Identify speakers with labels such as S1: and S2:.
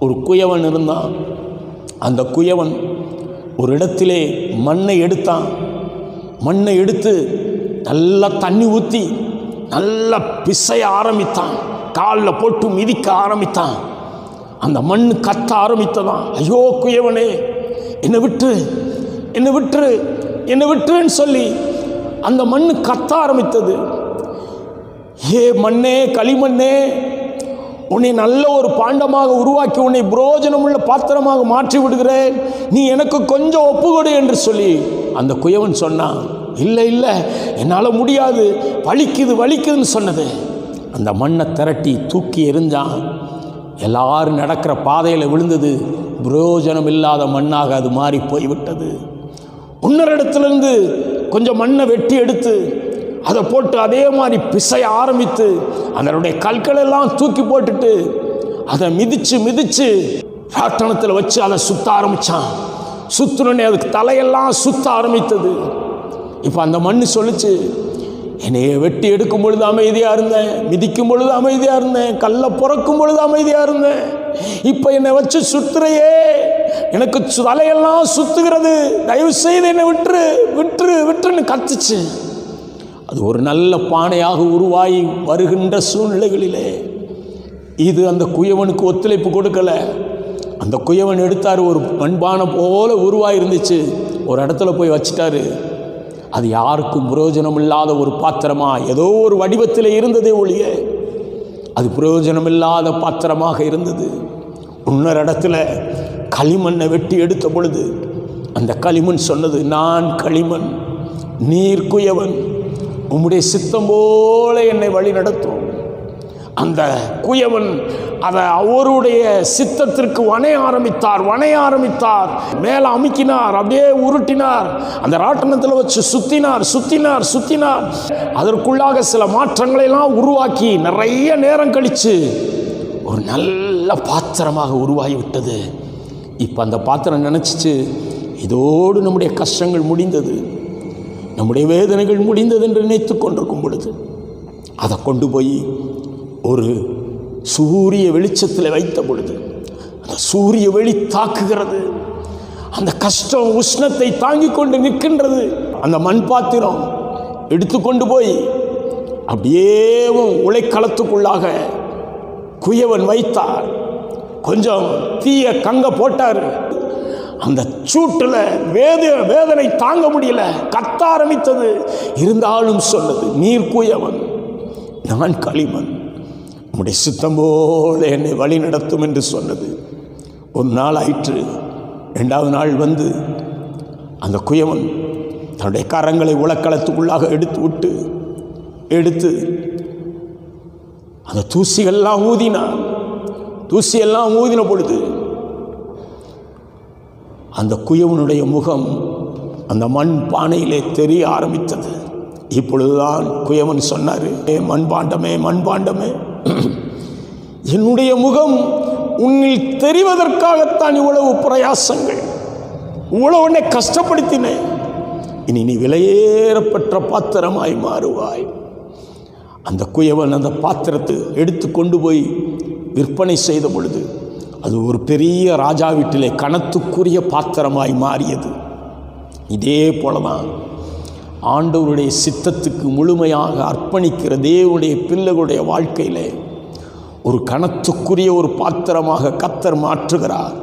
S1: ஒரு குயவன் இருந்தான். அந்த குயவன் ஒரு இடத்திலே மண்ணை எடுத்தான். மண்ணை எடுத்து நல்லா தண்ணி ஊற்றி நல்லா பிசைய ஆரம்பித்தான். காலில் போட்டு மிதிக்க ஆரம்பித்தான். அந்த மண் கத்த ஆரம்பித்ததான். ஐயோ குயவனே என்னை விட்டு என்னை விட்டுரு என்னை விட்டுருன்னு சொல்லி அந்த மண் கத்த ஆரம்பித்தது. ஏ மண்ணே களிமண்ணே உன்னை நல்ல ஒரு பாண்டமாக உருவாக்கி உன்னை புரோஜனமுள்ள பாத்திரமாக மாற்றி விடுகிறேன். நீ எனக்கு கொஞ்சம் ஒப்புக்கொடு என்று சொல்லி அந்த குயவன் சொன்னான். இல்லை இல்லை என்னால் முடியாது. வலிக்குது வலிக்குதுன்னு சொன்னது. அந்த மண்ணை திரட்டி தூக்கி எறிஞ்சான். எல்லாரும் நடக்கிற பாதையில் விழுந்தது. புரோஜனம் இல்லாத மண்ணாக அது மாறி போய்விட்டது. இன்னொரு கொஞ்சம் மண்ணை வெட்டி எடுத்து அதை போட்டு அதே மாதிரி பிசைய ஆரம்பித்து அதனுடைய கற்களெல்லாம் தூக்கி போட்டுட்டு அதை மிதிச்சு மிதிச்சு ராட்டணத்தில் வச்சு அதை சுத்த ஆரம்பித்தான் சுத்துனே அதுக்கு தலையெல்லாம் சுத்த ஆரம்பித்தது. இப்போ அந்த மண் சொல்லுச்சு என்னையை வெட்டி எடுக்கும் பொழுது அமைதியாக இருந்தேன் மிதிக்கும் பொழுது அமைதியாக இருந்தேன் கல்லை புறக்கும் பொழுது அமைதியாக இருந்தேன். இப்போ என்னை வச்சு சுற்றுறையே எனக்கு சு- தலையெல்லாம் சுத்துகிறது தயவு செய்து என்னை விட்டுரு விட்டுரு விட்டுருன்னு கத்துச்சு. அது ஒரு நல்ல பானையாக உருவாகி வருகின்ற சூழ்நிலைகளிலே. இது அந்த குயவனுக்கு ஒத்துழைப்பு கொடுக்கல. அந்த குயவன் எடுத்தார் ஒரு மண்பானை போல உருவாக இருந்துச்சு ஒரு இடத்துல போய் வச்சிட்டாரு. அது யாருக்கும் பிரயோஜனம் இல்லாத ஒரு பாத்திரமா? ஏதோ ஒரு வடிவத்தில் இருந்ததே ஒழிய அது பிரயோஜனம் இல்லாத பாத்திரமாக இருந்தது. இன்னொரு இடத்துல களிமண்ணை வெட்டி எடுத்த பொழுது அந்த களிமண் சொன்னது நான் களிமண் நீர் குயவன் உம்முடைய சித்தம் போல என்னை வழி நடத்தும். அந்த குயவன் அதை அவருடைய சித்தத்திற்கு வணைய ஆரம்பித்தார் வணைய ஆரம்பித்தார். மேலே அமுக்கினார் அப்படியே உருட்டினார். அந்த ராட்டணத்தில் வச்சு சுத்தினார் சுத்தினார் சுத்தினார். அதற்குள்ளாக சில மாற்றங்களை எல்லாம் உருவாக்கி நிறைய நேரம் கழிச்சு ஒரு நல்ல பாத்திரமாக உருவாகி விட்டது இப்போ அந்த பாத்திரம் நினச்சிச்சு இதோடு நம்முடைய கஷ்டங்கள் முடிந்தது. நம்முடைய வேதனைகள் முடிந்தது என்று நினைத்து கொண்டிருக்கும் பொழுது அதை கொண்டு போய் ஒரு சூரிய வெளிச்சத்தில் வைத்த பொழுது அந்த சூரிய வெளி தாக்குகிறது. அந்த கஷ்டம் உஷ்ணத்தை தாங்கி கொண்டு நிற்கின்றது. அந்த மண் பாத்திரம் எடுத்துக்கொண்டு போய் அப்படியேவும் உலைக்களத்துக்குள்ளாக குயவன் வைத்தார். கொஞ்சம் தீய கங்க போட்டார். அந்த சூட்டில் வேத வேதனை தாங்க முடியல. கத்த ஆரம்பித்தது இருந்தாலும் சொன்னது நீர் குயவன் நான் களிமன் உடைய சித்தம் போல என்னை வழி நடத்தும் என்று சொன்னது. ஒரு நாள் ஆயிற்று ரெண்டாவது நாள் வந்து அந்த குயவன் தன்னுடைய கரங்களை உலக்களத்துக்குள்ளாக எடுத்து விட்டு எடுத்து அந்த தூசிகள்லாம் ஊதினான். தூசியெல்லாம் ஊதின பொழுது அந்த குயவனுடைய முகம் அந்த மண் பானையிலே தெரிய ஆரம்பித்தது. இப்பொழுதுதான் குயவன் சொன்னார் ஏ மண்பாண்டமே மண்பாண்டமே என்னுடைய முகம் உன்னில் தெரிவதற்காகத்தான் இவ்வளவு பிரயாசங்கள். இவ்வளவு உன்னை கஷ்டப்படுத்தினேன். இனி நீ விலையேறப்பெற்ற பாத்திரமாய் மாறுவாய். அந்த குயவன் அந்த பாத்திரத்தை எடுத்து கொண்டு போய் விற்பனை செய்த பொழுது அது ஒரு பெரிய ராஜா வீட்டிலே கணத்துக்குரிய பாத்திரமாய் மாறியது. இதே போல தான் ஆண்டவருடைய சித்தத்துக்கு முழுமையாக அர்ப்பணிக்கிற தேவனுடைய பிள்ளைகளுடைய வாழ்க்கையிலே ஒரு கணத்துக்குரிய ஒரு பாத்திரமாக கத்தர் மாற்றுகிறார்.